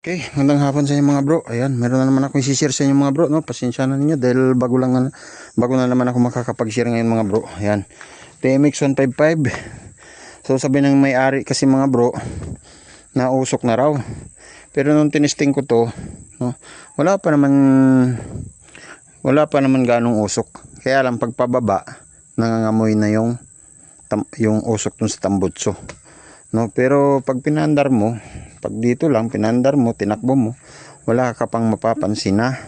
Okay, magandang hapon sa inyo mga bro. Ayan, meron na naman ako i-share sa inyo mga bro, no? Pasensya na ninyo dahil bago lang na, bago na naman ako makakapag-share ngayon mga bro. Ayan. TMX 155. So sabi ng may-ari kasi mga bro, nausok na raw. Pero nung tinisting ko to, no, wala pa naman wala pa naman ganong usok. Kaya lang pagpababa, nangangamoy na yung tam, yung usok dun sa tambutso. No, pero pag pinandar mo, pag dito lang pinandar mo, tinakbo mo, wala ka pang mapapansin na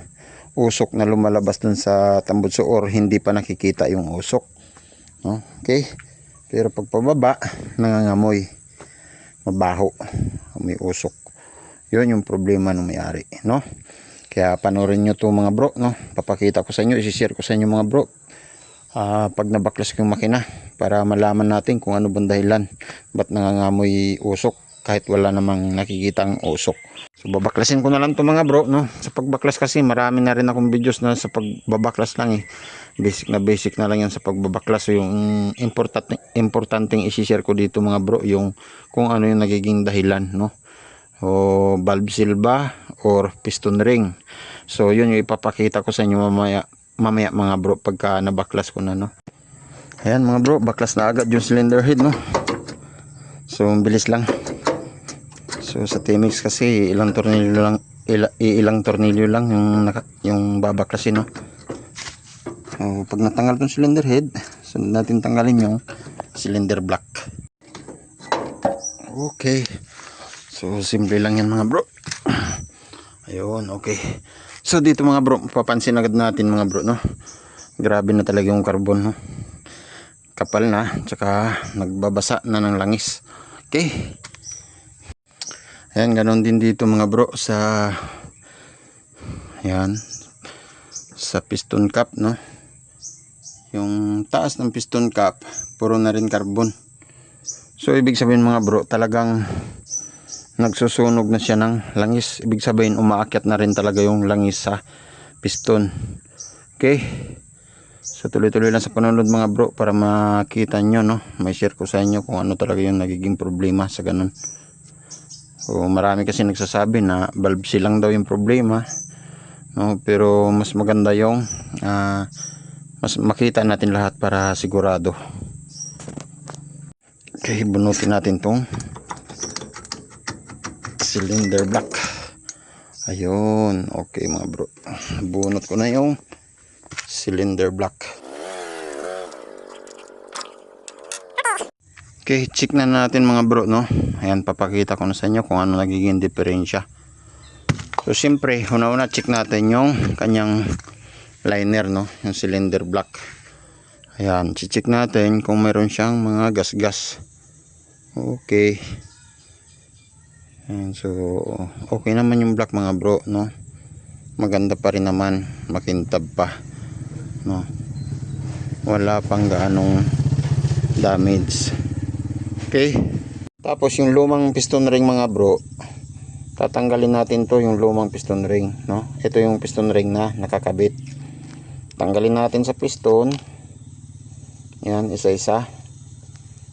usok na lumalabas dun sa tambutso or hindi pa nakikita yung usok. Okay? Pero pag pababa, nangangamoy. Mabaho. May usok. Yun yung problema ng may-ari. No? Kaya panoorin nyo to mga bro. No? Papakita ko sa inyo, isishare ko sa inyo mga bro. Ah, pag nabaklas ko yung makina para malaman natin kung ano bang dahilan ba't nangangamoy usok kahit wala namang nakikitang usok. So babaklasin ko na lang to mga bro no? Sa pagbaklas kasi marami na rin akong videos na sa pagbabaklas lang eh. Basic na basic na lang yan sa pagbabaklas. So yung important importanteng i-share ko dito mga bro yung kung ano yung nagiging dahilan no? O valve seal ba or piston ring. So yun yung ipapakita ko sa inyo mamaya mamaya mga bro pagka nabaklas ko na no? Ayan mga bro baklas na agad yung cylinder head no? So bilis lang so sa Timex kasi ilang tornilyo lang ila, ilang tornilyo lang yung naka, yung babaklasin no so pag natanggal tong cylinder head sunod natin tanggalin yung cylinder block okay so simple lang yan mga bro ayun okay So dito mga bro, papansin agad natin mga bro no. Grabe na talaga yung carbon no. Kapal na, tsaka nagbabasa na ng langis. Okay. Ayan, ganun din dito mga bro sa Ayan. Sa piston cap no. Yung taas ng piston cap, puro na rin carbon. So ibig sabihin mga bro, talagang nagsusunog na siya ng langis ibig sabihin umaakyat na rin talaga yung langis sa piston okay so tuloy tuloy lang sa panonood mga bro para makita nyo no may share ko sa inyo kung ano talaga yung nagiging problema sa ganun so marami kasi nagsasabi na valve silang daw yung problema no? Pero mas maganda yung uh, mas makita natin lahat para sigurado. Okay bunutin natin tong cylinder block. Ayun okay mga bro. Bunot ko na yung cylinder block okay check na natin mga bro no? Ayan papakita ko na sa inyo kung ano nagiging diferensya. So siyempre una una check natin yung kanyang liner no? Yung cylinder block. Ayan check natin kung meron siyang mga gas gas okay. Ayan, so okay naman yung black mga bro no? Maganda pa rin naman. Makintab pa no? Wala pang gaanong damage okay. Tapos yung lumang piston ring mga bro tatanggalin natin to yung lumang piston ring no? Ito yung piston ring na nakakabit. Tanggalin natin sa piston. Yan isa isa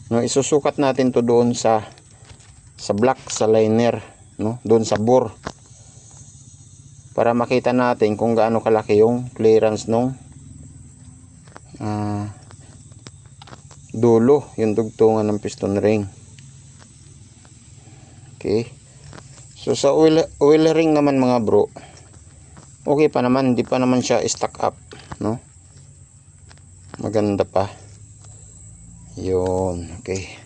no isusukat natin to doon sa sa block sa liner no? Doon sa bore. Para makita natin kung gaano kalaki yung clearance nung uh, dulo yung dugtungan ng piston ring okay so sa oil, oil ring naman mga bro okay pa naman hindi pa naman siya stack up no maganda pa yun okay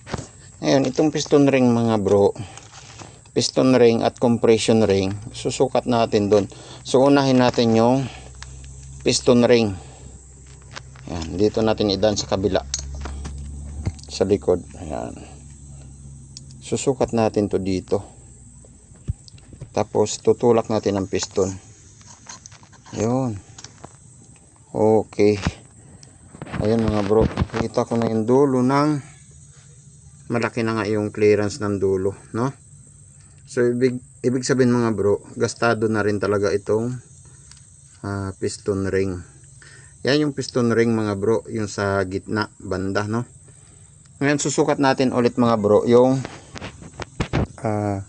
Ngayon, itong piston ring mga bro, piston ring at compression ring, susukat natin doon. So, unahin natin yung piston ring. Ayan, dito natin idan sa kabila. Sa likod. Ayan. Susukat natin to dito. Tapos, tutulak natin ang piston. Yun. Okay. Ayan mga bro. Kita ko na yung dulo ng malaki na nga yung clearance ng dulo no so ibig, ibig sabihin mga bro gastado na rin talaga itong uh, piston ring yan yung piston ring mga bro yung sa gitna banda no ngayon susukat natin ulit mga bro yung uh,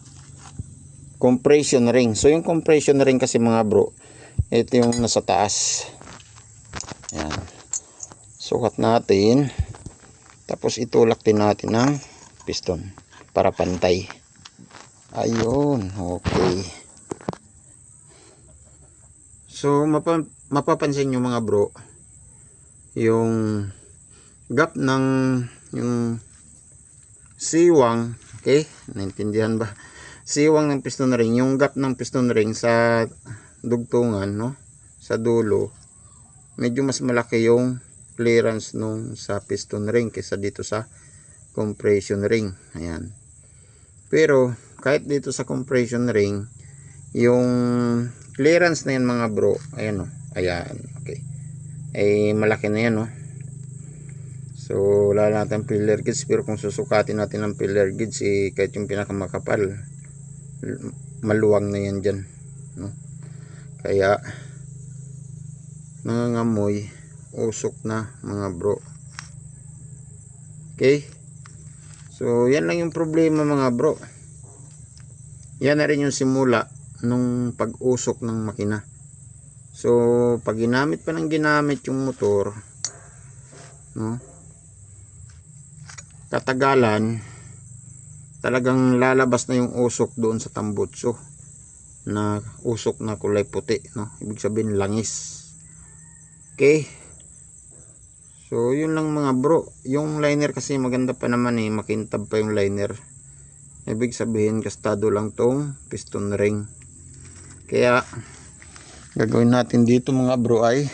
compression ring. So yung compression ring kasi mga bro, ito yung nasa taas. Yan. Sukat natin. Tapos itulak din natin ng piston para pantay. Ayun, okay. So mapa mapapansin nyo mga bro, yung gap ng yung siwang, okay? Naintindihan ba? Siwang ng piston ring, yung gap ng piston ring sa dugtungan, no? Sa dulo, medyo mas malaki yung clearance nung sa piston ring kaysa dito sa compression ring. Ayan. Pero kahit dito sa compression ring, yung clearance na yan mga bro, ayan o, ayan, okay. Ay malaki na yan o. So wala natin pillar gauge pero kung susukatin natin ang pillar gauge eh, kahit yung pinakamakapal maluwang na yan dyan. No? Kaya nangangamoy usok na mga bro. Okay? So, yan lang yung problema mga bro. Yan na rin yung simula nung pag-usok ng makina. So, pag ginamit pa ng ginamit yung motor, no? Katagalan, talagang lalabas na yung usok doon sa tambutso na usok na kulay puti, no? Ibig sabihin langis. Okay? So, yun lang mga bro. Yung liner kasi maganda pa naman eh. Makintab pa yung liner. Ibig sabihin, gastado lang tong piston ring. Kaya, gagawin natin dito mga bro ay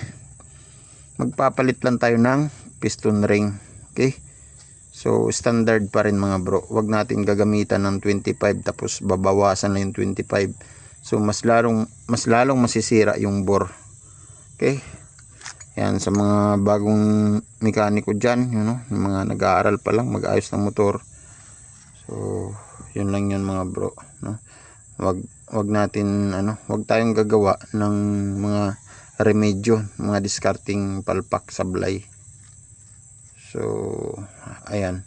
magpapalit lang tayo ng piston ring. Okay? So, standard pa rin mga bro. Huwag natin gagamitan ng 25 tapos babawasan na yung 25. So, mas lalong, mas lalong masisira yung bore. Okay? Yan sa mga bagong mekaniko dyan, you know, mga nag-aaral pa lang mag-ayos ng motor. So, yun lang yun mga bro, no. Wag wag natin ano, wag tayong gagawa ng mga remedyo, mga discarding palpak sablay. So, ayan.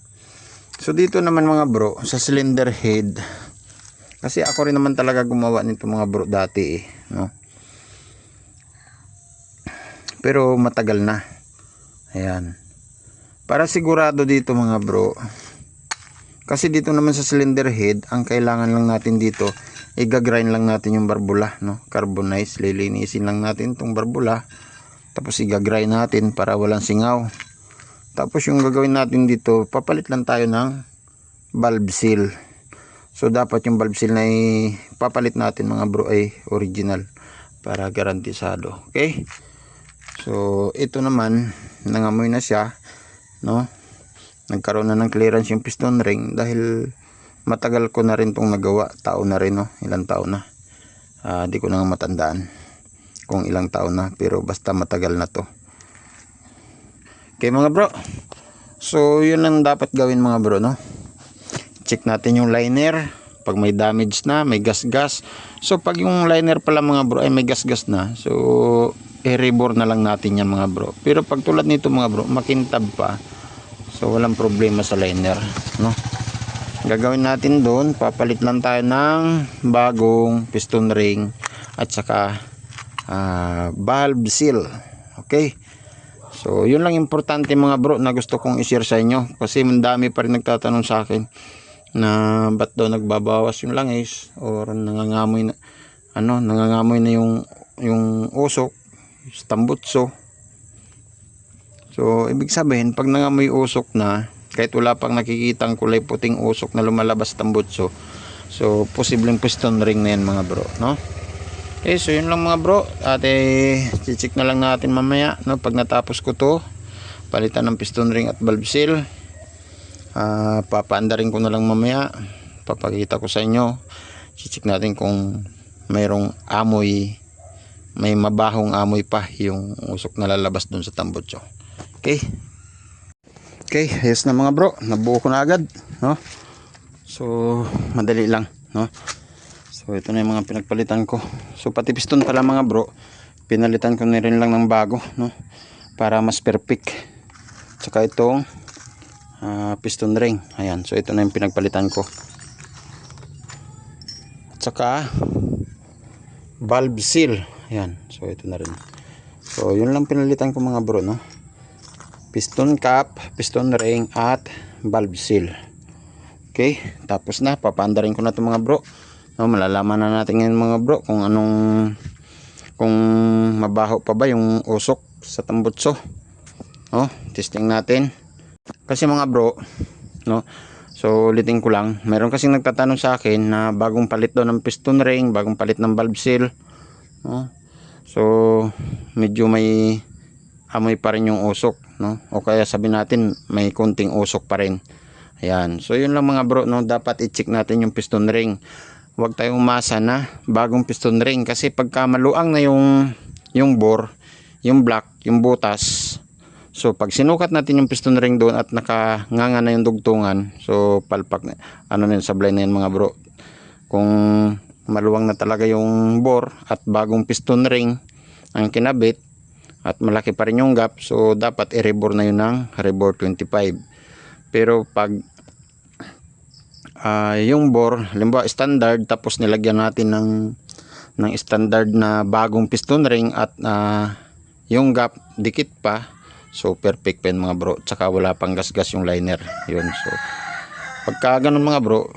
So dito naman mga bro, sa cylinder head. Kasi ako rin naman talaga gumawa nito mga bro dati eh, no? Pero matagal na. Ayan. Para sigurado dito mga bro kasi dito naman sa cylinder head ang kailangan lang natin dito igagrind lang natin yung barbula no? Carbonize lilinisin lang natin tong barbula tapos igagrind natin para walang singaw tapos yung gagawin natin dito papalit lang tayo ng valve seal so dapat yung valve seal na papalit natin mga bro ay original para garantisado okay So, ito naman, nangamoy na siya, no? Nagkaroon na ng clearance yung piston ring dahil matagal ko na rin tong nagawa. Taon na rin, no? Ilang taon na. Ah, di ko na matandaan kung ilang taon na, pero basta matagal na to. Okay mga bro. So, yun lang dapat gawin mga bro, no? Check natin yung liner. Pag may damage na, may gas-gas. So, pag yung liner pala mga bro ay may gas-gas na, so, i-rebore na lang natin yan mga bro. Pero pag tulad nito mga bro, makintab pa. So walang problema sa liner, no? Gagawin natin doon, papalit lang tayo ng bagong piston ring at saka ah, valve seal. Okay? So, yun lang importante mga bro na gusto kong i-share sa inyo. Kasi mandami pa rin nagtatanong sa akin na ba't daw nagbabawas. Yung langis or nangangamoy na ano, nangangamoy na yung yung usok tambutso. So ibig sabihin pag nangamoy usok na kahit wala pang nakikitang kulay puting usok na lumalabas tambutso so posibleng piston ring na yan mga bro no okay so yun lang mga bro at eh chichik na lang natin mamaya no pag natapos ko to palitan ng piston ring at valve seal uh, papaanda ko na lang mamaya papakita ko sa inyo chichik natin kung mayroong amoy may mabahong amoy pa yung usok na lalabas dun sa tambutso. Okay? Okay, yes na mga bro. Nabuo ko na agad. No? So, madali lang. No? So, ito na yung mga pinagpalitan ko. So, pati piston pala mga bro. Pinalitan ko na rin lang ng bago. No? Para mas perfect. Tsaka itong uh, piston ring. Ayan. So, ito na yung pinagpalitan ko. saka valve seal. Ayan. So ito na rin. So yun lang pinalitan ko mga bro no. Piston cap, piston ring at valve seal. Okay, tapos na papaandarin ko na 'to mga bro. No, malalaman na natin ngayon mga bro kung anong kung mabaho pa ba yung usok sa tambutso. No, testing natin. Kasi mga bro, no. So ulitin ko lang, meron kasing nagtatanong sa akin na bagong palit daw ng piston ring, bagong palit ng valve seal. No? So medyo may amoy pa rin yung usok, no? O kaya sabi natin may konting usok pa rin. Ayan. So yun lang mga bro, no, dapat i-check natin yung piston ring. Huwag tayong umasa na bagong piston ring kasi pagka maluang na yung yung bore, yung block, yung butas. So pag sinukat natin yung piston ring doon at nakanganga na yung dugtungan, so palpak na ano na yun, sablay na yun mga bro. Kung maluwang na talaga yung bore at bagong piston ring ang kinabit at malaki pa rin yung gap, so dapat i-rebore na yun ng rebore 25. Pero pag ah, yung bore, halimbawa standard tapos nilagyan natin ng ng standard na bagong piston ring at ah, yung gap dikit pa. So perfect yun mga bro. Tsaka wala pang gasgas yung liner. Yun so pagka ganun mga bro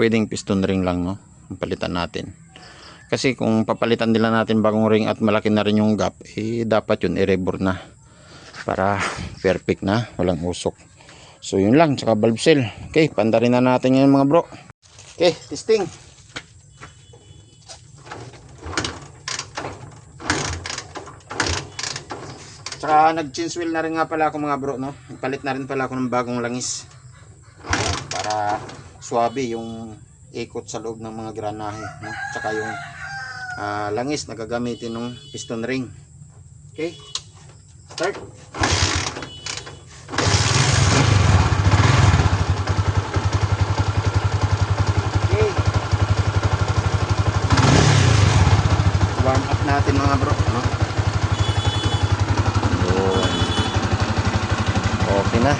pwedeng piston ring lang no? Palitan natin. Kasi kung papalitan nila natin bagong ring at malaki na rin yung gap eh dapat yun i-rebore na. Para perfect na walang usok So yun lang, tsaka valve seal. Okay, pandarin na natin ngayon mga bro. Okay, testing. Tsaka nag-change wheel na rin nga pala ako mga bro, no? Palit na rin pala ako ng bagong langis. Para swabe yung ikot sa loob ng mga granahe, no? Tsaka yung ah, langis na gagamitin ng piston ring. Okay? Start. Okay. Warm up natin mga bro, no? Yun. Okay na.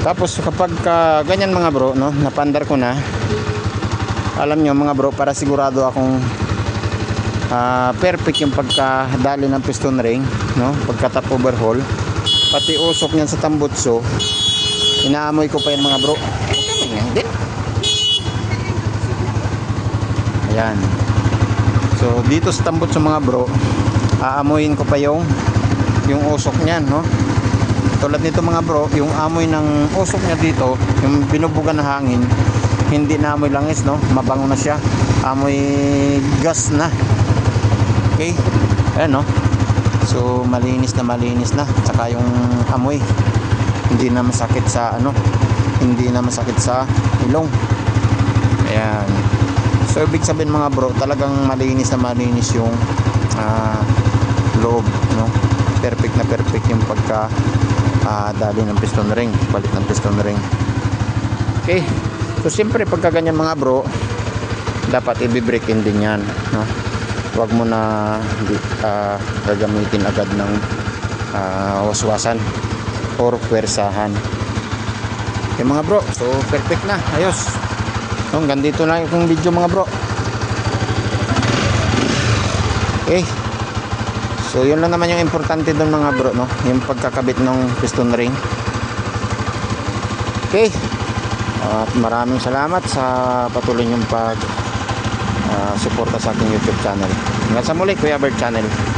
Tapos kapag ka, ganyan mga bro, no, napandar ko na. Alam nyo mga bro, para sigurado akong ah, perfect yung pagkadali ng piston ring, no? Pagka top overhaul, pati usok niyan sa tambutso, inaamoy ko pa yan mga bro. Ayan. So dito sa tambutso mga bro, aamoyin ko pa yung yung usok niyan, no? Tulad nito mga bro, yung amoy ng usok niya dito, yung binubugan na hangin, hindi na amoy langis, no? Mabango na siya. Amoy gas na. Okay? Ayan, no? So, malinis na malinis na. Tsaka yung amoy, hindi na masakit sa, ano, hindi na masakit sa ilong. Ayan. So, ibig sabihin mga bro, talagang malinis na malinis yung ah, loob, no? Perfect na perfect yung pagka ah, dali ng piston ring, palit ng piston ring. Okay. So, siyempre, pagka ganyan mga bro, dapat i-break in din yan, no? Huwag mo na ah, gagamitin agad ng ah, waswasan or pwersahan. Okay mga bro, so perfect na, ayos. So, hanggang dito lang yung video mga bro. Okay. So yun lang naman yung importante doon mga bro, no? Yung pagkakabit ng piston ring. Okay. At maraming salamat sa patuloy niyong pag ah, suporta sa aking YouTube channel. Hanggang sa muli, Kuya Bird Channel.